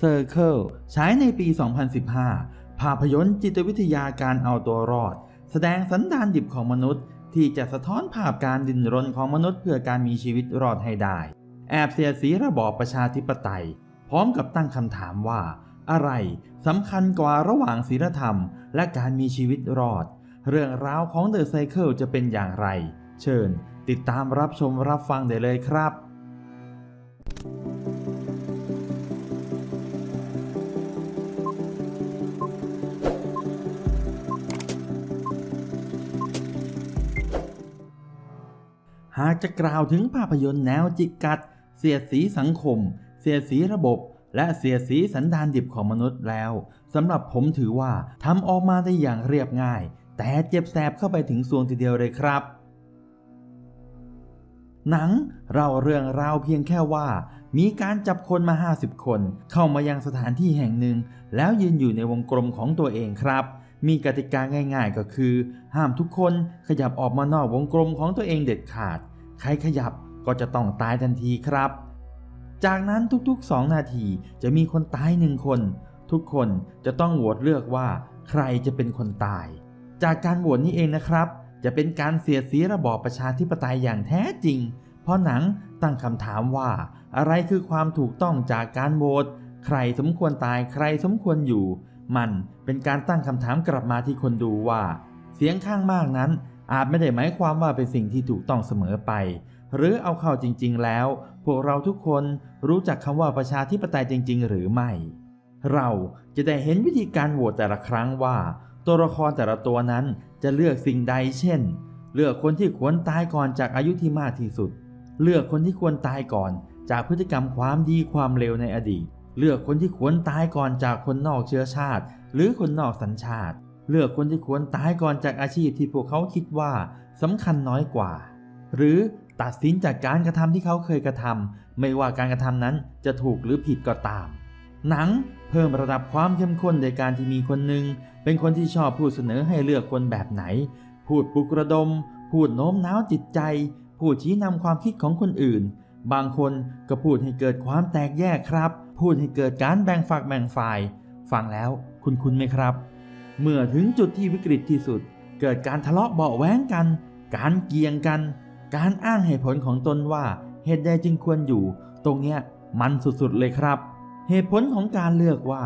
Circle ฉายในปี 2015 ภาพยนตร์จิตวิทยาการเอาตัวรอด แสดงสันดานดิบของมนุษย์ ที่จะสะท้อนภาพการดิ้นรนของมนุษย์เพื่อการมีชีวิตรอดให้ได้ แอบเสียสีระบอบประชาธิปไตย พร้อมกับตั้งคำถามว่า อะไรสำคัญกว่าระหว่างศีลธรรม และการมีชีวิตรอด เรื่องราวของ The Cycle จะเป็นอย่างไร เชิญ ติดตามรับชมรับฟังได้เลยครับ หากจะกล่าวถึงภาพยนตร์แนวจิกกัด เสียดสีสังคม เสียดสีระบบ และเสียดสีสันดานดิบของมนุษย์แล้วสำหรับผมถือว่าทำออกมาได้อย่างเรียบง่าย แต่เจ็บแสบเข้าไปถึงส่วนทีเดียวเลยครับหนังเราเรื่องราวเพียงแค่ว่า มีการจับคนมา 50 คน เข้ามายังสถานที่แห่งหนึ่ง แล้วยืนอยู่ในวงกลมของตัวเองครับ มีกติกาง่ายๆก็คือ ห้ามทุกคนขยับออกมานอกวงกลมของตัวเองเด็ดขาด ใครขยับก็จะต้องตายทันทีครับ จากนั้นทุกๆ 2 นาทีจะมีคนตายหนึ่งคน ทุกคนจะต้องโหวตเลือกว่า ใครจะเป็นคนตาย จากการโหวตนี้เองนะครับ จะเป็นการเสียดสีระบอบประชาธิปไตยอย่างแท้จริง เพราะหนังตั้งคำถามว่า อะไรคือความถูกต้องจากการโหวตใครสมควรตายใครสมควรอยู่ มันเป็นการตั้งคำถามกลับมาที่คนดูว่า เสียงข้างมากนั้น อาจไม่ได้หมายความว่าเป็นสิ่งที่ถูกต้องเสมอไป หรือเอาเข้าจริง ๆ แล้ว พวกเราทุกคนรู้จักคำว่าประชาธิปไตยจริง ๆ หรือไม่ เราจะได้เห็นวิธีการโหวตแต่ละครั้งว่า ตัวละครแต่ละตัวนั้นจะเลือกสิ่งใดเช่น เลือกคนที่ควรตายก่อนจากอายุที่มากที่สุด เลือกคนที่ควรตายก่อนจากพฤติกรรมความดีความเลวในอดีต เลือกคนที่ควรตายก่อนจากคนนอกเชื้อชาติ หรือคนนอกสัญชาติ เลือกคนที่ควรตายก่อนจากอาชีพที่พวกเขาคิดว่าสำคัญน้อยกว่า หรือตัดสินจากการกระทำที่เขาเคยกระทำไม่ว่าการกระทำนั้นจะถูกหรือผิดก็ตาม หนังเพิ่มระดับความเข้มข้นโดยการที่มีคนหนึ่งเป็นคนที่ชอบพูดเสนอให้เลือกคนแบบไหน พูดปลุกระดม พูดโน้มน้าวจิตใจ พูดชี้นำความคิดของคนอื่น บางคนก็พูดให้เกิดความแตกแยกครับ พูดให้เกิดการแบ่งฝักแบ่งฝ่าย ฟังแล้วคุณคุณไหมครับ เมื่อถึงจุดที่วิกฤตที่สุด เกิดการทะเลาะเบาแว้งกัน การเกียงกัน การอ้างเหตุผลของตนว่าเหตุใดจึงควรอยู่ ตรงเนี้ยมันสุดๆเลยครับ เหตุผลของการเลือกว่า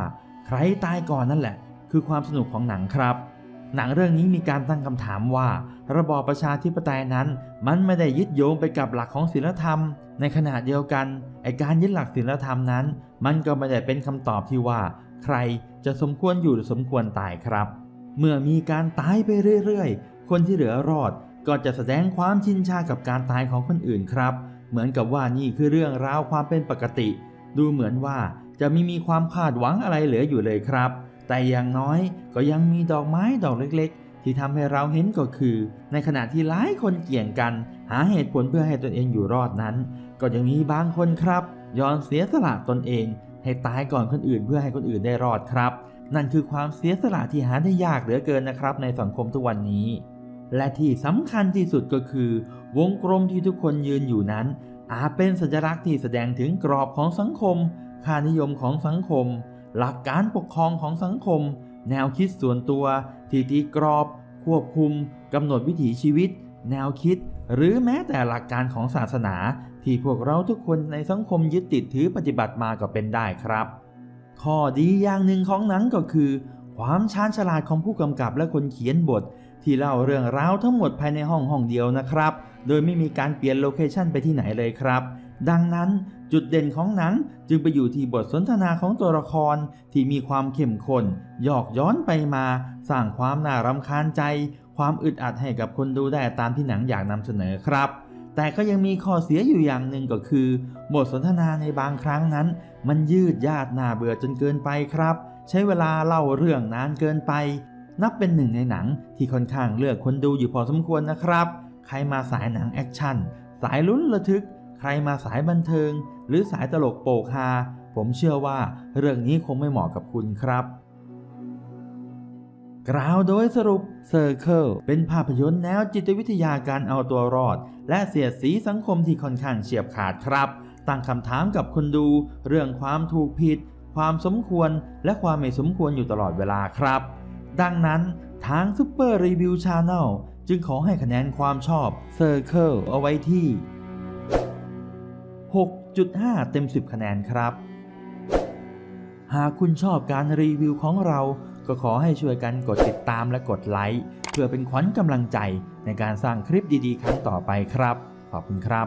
ใครตายก่อนนั่นแหละ คือความสนุกของหนังครับ หนังเรื่องนี้มีการตั้งคำถามว่า ระบอบประชาธิปไตยนั้น มันไม่ได้ยึดโยงไปกับหลักของศีลธรรม ในขณะเดียวกันไอการยึดหลักศีลธรรมนั้น มันก็ไม่ได้เป็นคำตอบที่ว่า ใครจะสมควรอยู่หรือสมควรตายครับ เมื่อมีการตายไปเรื่อยๆ คนที่เหลือรอดก็จะแสดงความชินชากับการตายของคนอื่นครับ เหมือนกับว่านี่คือเรื่องราวความเป็นปกติ ดูเหมือนว่าจะไม่มีความคาดหวังอะไรเหลืออยู่เลยครับ แต่อย่างน้อยก็ยังมีดอกไม้ดอกเล็กๆ ที่ทำให้เราเห็นก็คือ ในขณะที่หลายคนเกี่ยงกัน หาเหตุผลเพื่อให้ตนเองอยู่รอดนั้น ก็ยังมีบางคนครับ ยอมเสียสละตนเอง ให้ตายก่อนคนอื่นเพื่อให้คนอื่นได้รอดครับ นั่นคือความเสียสละที่หาได้ยากเหลือเกินนะครับ ในสังคมทุกวันนี้ และที่สำคัญที่สุดก็คือ วงกลมที่ทุกคนยืนอยู่นั้น อาจเป็นสัญลักษณ์ที่แสดงถึงกรอบของสังคม ค่านิยมของสังคม หลักการปกครองของสังคม แนวคิดส่วนตัวที่ตีกรอบ ควบคุมกำหนดวิถีชีวิต แนวคิด หรือแม้แต่หลักการของศาสนา ที่พวกเราทุกคนในสังคมยึดติดถือปฏิบัติมาก็เป็นได้ครับ ข้อดีอย่างหนึ่งของหนังก็คือ ความชาญฉลาดของผู้กำกับและคนเขียนบท ที่เล่าเรื่องราวทั้งหมดภายในห้องห้องเดียวนะครับ โดยไม่มีการเปลี่ยนโลเคชันไปที่ไหนเลยครับ ดังนั้นจุดเด่นของหนังจึงไปอยู่ที่บทสนทนาของตัวละครที่มีความเข้มข้นหยอกย้อนไปมา สร้างความน่ารำคาญใจ ความอึดอัดให้กับคนดูได้ตามที่หนังอยากนำเสนอครับ แต่ก็ยังมีข้อเสียอยู่อย่างหนึ่งก็คือ บทสนทนาในบางครั้งนั้น มันยืดยาดน่าเบื่อจนเกินไปครับ ใช้เวลาเล่าเรื่องนานเกินไป นับเป็นหนึ่งในหนังที่ค่อนข้างเลือกคนดูอยู่พอสมควรนะครับ ใครมาสายหนังแอคชั่นสายลุ้นระทึก ใครมาสายบันเทิง หรือสายตลกโปกฮาผมเชื่อว่าเรื่องนี้คงไม่เหมาะกับคุณครับ กล่าวโดยสรุป Circle เป็นภาพยนตร์แนวจิตวิทยาการเอาตัวรอด และเสียดสีสังคมที่ค่อนข้างเฉียบขาดครับ ตั้งคำถามกับคนดู เรื่องความถูกผิด ความสมควร และความไม่สมควรอยู่ตลอดเวลาครับ ดังนั้นทาง Super Review Channel จึงขอให้คะแนนความชอบ Circle เอาไว้ที่ 6.5 เต็ม 10 คะแนนครับ หากคุณชอบการรีวิวของเรา ก็ขอให้ช่วยกันกดติดตามและกดไลค์เพื่อเป็นขวัญกำลังใจในการสร้างคลิปดีๆ ครั้งต่อไปครับ ขอบคุณครับ